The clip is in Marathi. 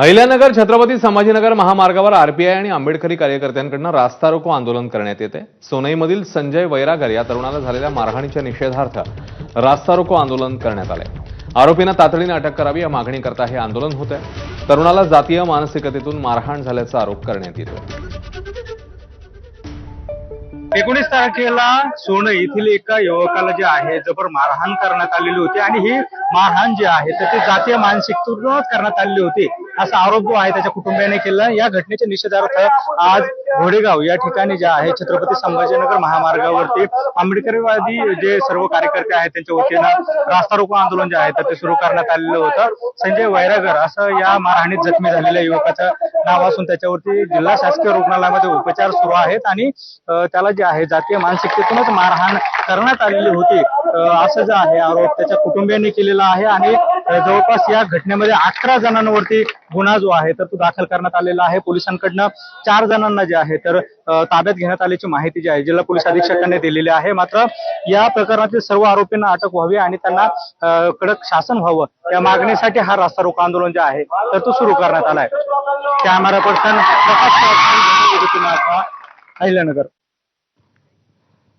अहिल्यानगर छत्रपती संभाजीनगर महामार्गावर आरपीआय आणि आंबेडकरी कार्यकर्त्यांकडून रास्ता रोको आंदोलन करण्यात येते. सोनईमधील संजय वैरागर या तरुणाला झालेल्या मारहाणीच्या निषेधार्थ रास्ता रोको आंदोलन करण्यात आले आरोपींना तातडीने अटक करावी या मागणीकरता हे आंदोलन होत आहे तरुणाला जातीय मानसिकतेतून मारहाण झाल्याचा आरोप करण्यात येतो एकोणीस तारखेला सोनं येथील एका युवकाला जे आहे जबर मारहाण करण्यात आलेली होती आणि ही मारहाण जी आहे तर ती जातीय मानसिकतेतूनच करण्यात आलेली होती. असा आरोप जो आहे त्याच्या कुटुंबियाने केला या घटनेच्या निषेधार्थ आज घोडेगाव या ठिकाणी जे आहे छत्रपती संभाजीनगर महामार्गावरती आंबेडकरवादी जे सर्व कार्यकर्ते आहेत त्यांच्या वतीनं रास्ता रोको आंदोलन जे आहे तर ते सुरू करण्यात आलेलं होतं. संजय वैरागर असं या मारहाणीत जखमी झालेल्या युवकाचं नाव असून त्याच्यावरती जिल्हा शासकीय रुग्णालयामध्ये उपचार सुरू आहेत आणि त्याला जे आहे जातीय मानसिकतेतूनच मारहाण करण्यात आलेली होती. असं जे आहे आरोप त्याच्या कुटुंबियांनी केलेला आहे आणि जवळपास या घटनेमध्ये अठरा जणांवरती गुन्हा जो आहे तर तो दाखल करण्यात आलेला आहे. पोलिसांकडनं चार जणांना जे आहे तर ताब्यात घेण्यात आल्याची माहिती जी आहे जिल्हा पोलीस अधीक्षकांनी दिलेली आहे. मात्र या प्रकरणातील सर्व आरोपींना अटक व्हावी आणि त्यांना कडक शासन व्हावं या मागणीसाठी हा रास्ता रोको आंदोलन जे आहे तर तो सुरू करण्यात आलाय. कॅमेरा पर्सन प्रकाश अहिल्यानगर